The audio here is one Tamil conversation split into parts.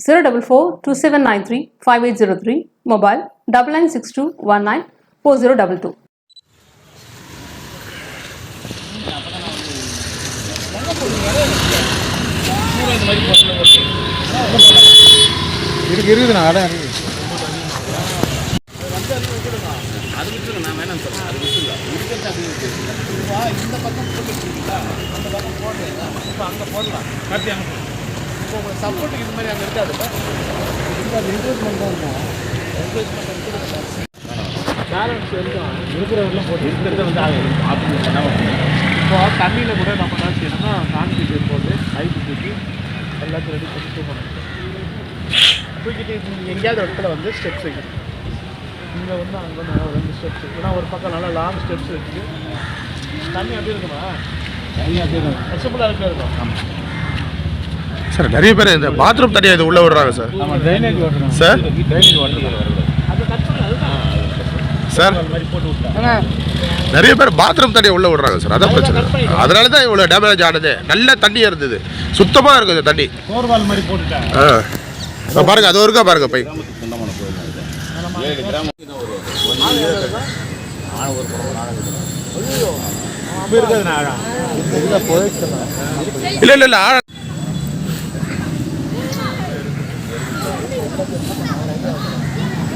zero double four two seven nine three five eight zero three mobile double nine six two one nine four zero double two இருக்கு இருக்குதுண்ணா அதான் இருக்குது சப்போர்ட்டுக்கு இந்த மாதிரி அங்கே இருக்காது பேலன்ஸ் இருக்கும் இருக்கிறவரெல்லாம் போட்டு இருக்கிறத வந்து ஆப்ஷன் பண்ணாமல் இப்போ தண்ணியில் கூட நம்ம என்ன செய்யணும்னா கான்கிரீட் போட்டு ஐபி தூக்கி எல்லாத்தையும் ரெடி பண்ணி தூக்கணும். தூக்கிட்டு நீங்கள் எங்கேயாவது ஒரு இடத்துல வந்து ஸ்டெப்ஸ் வைக்கணும். இங்கே வந்து அங்கே வந்து ஒரு ரெண்டு ஸ்டெப்ஸ் ஏன்னா ஒரு பக்கம் நல்லா லாங் ஸ்டெப்ஸ் வச்சுட்டு தண்ணி அப்படி இருக்குமா? தண்ணி அப்படி இருக்கும். ஃப்ளெக்சிபிளாக இருக்க இருக்கும். ஆமாம் சார் நிறைய பேர் இந்த பாத்ரூம் தண்ணியை இது உள்ளே விடுறாங்க சார். சார்? சார்? நிறைய பேர் பாத்ரூம் தண்ணியை உள்ளே விடுறாங்க சார் அதான் பிரச்சனை. அதனால தான் இவ்வளோ டேமேஜ் ஆனது. நல்ல தண்ணி இருந்தது. சுத்தமாக இருக்குது தண்ணி. ஆ. பாருங்க அது இருக்கா பாருங்க பை இருக்காது நான் இல்லை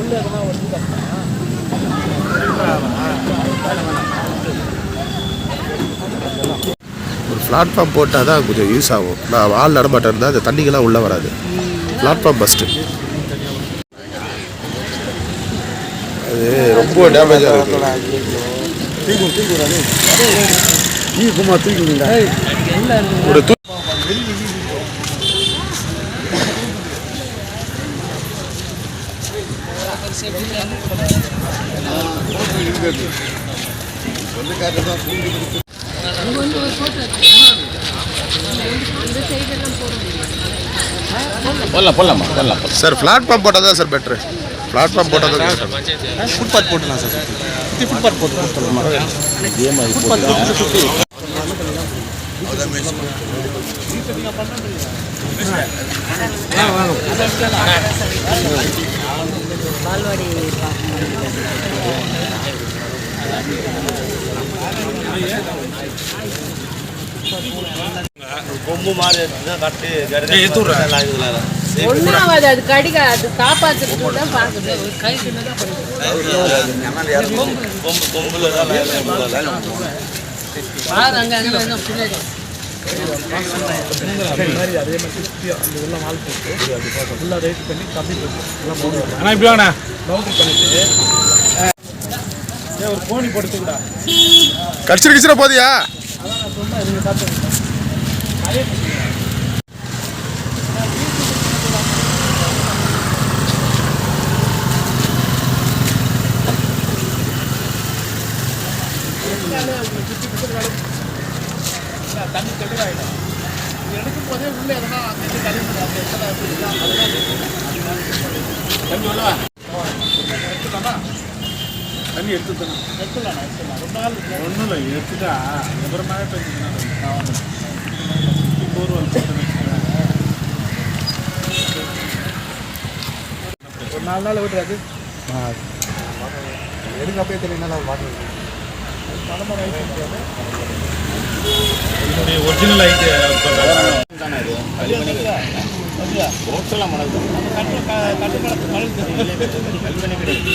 இல்லை ஆழ ஒரு பிளாட்ஃபார்ம் போட்டால் தான் கொஞ்சம் யூஸ் ஆகும். நான் ஆள் நடமாட்டம் இருந்தால் அந்த தண்ணிக்கெல்லாம் உள்ளே வராது. பிளாட்ஃபார்ம் ஃபஸ்ட்டு அது ரொம்ப டேமேஜாக இருக்குது ஒரு போடலாம் போடலாமா போடலாம் சார் பிளாட்ஃபார்ம் போட்டால் தான் சார் பெட்ரு பிளாட்ஃபார்ம் போட்டால் தான் ஃபுட்பாத் போட்டுலாம் சார். சுற்றி ஃபுட்பாத் போட்டு கொடுத்துடலாமா? இதே மாதிரி ஃபுட்பாத் சுற்றி கொம்பு மாதிரி தான் கட்டு ஒன்றாவது அது கடிக்க அது காப்பாற்றுறதுக்கு தான் பார்க்குது. கை தான் கொம்பு கொம்புல தான் பாரு அங்கே அங்கே அங்கே பின்னாடி அதே மாதிரி சுற்றி அந்த உள்ள மால் போட்டு ஃபுல்லாக ரைட் பண்ணி கம்மி பண்ணி எல்லாம் போடுவாங்க ஆனால் இப்படி வாங்கண்ணா. பவுண்டரி பண்ணிட்டு ஒரு கோணி போதியா? அதான் நான் சொன்னேன் நீங்கள் பார்த்து தண்ணி தெளிவாயிடும் இது எடுக்கும் போதே உள்ள எதனா தண்ணி கழிவு அந்த இடத்துல தண்ணி உள்ளவா எடுத்துட்டானா? தண்ணி எடுத்துட்டானா? எடுத்துடலாம் எடுத்துடலாம் ரொம்ப நாள் ஒன்றும் இல்லை எடுத்துட்டா அப்புறமாவே கொஞ்சம் போர்வல் ஒரு நாலு நாள் விட்டுறாது எடுக்க அப்படியே தெரியல வாட்டர் என்னுடைய ஒரிஜினல் ஐடி தானே இது கல்விமணி ரோட்ஸ்லாம் மணக்கு கிடையாது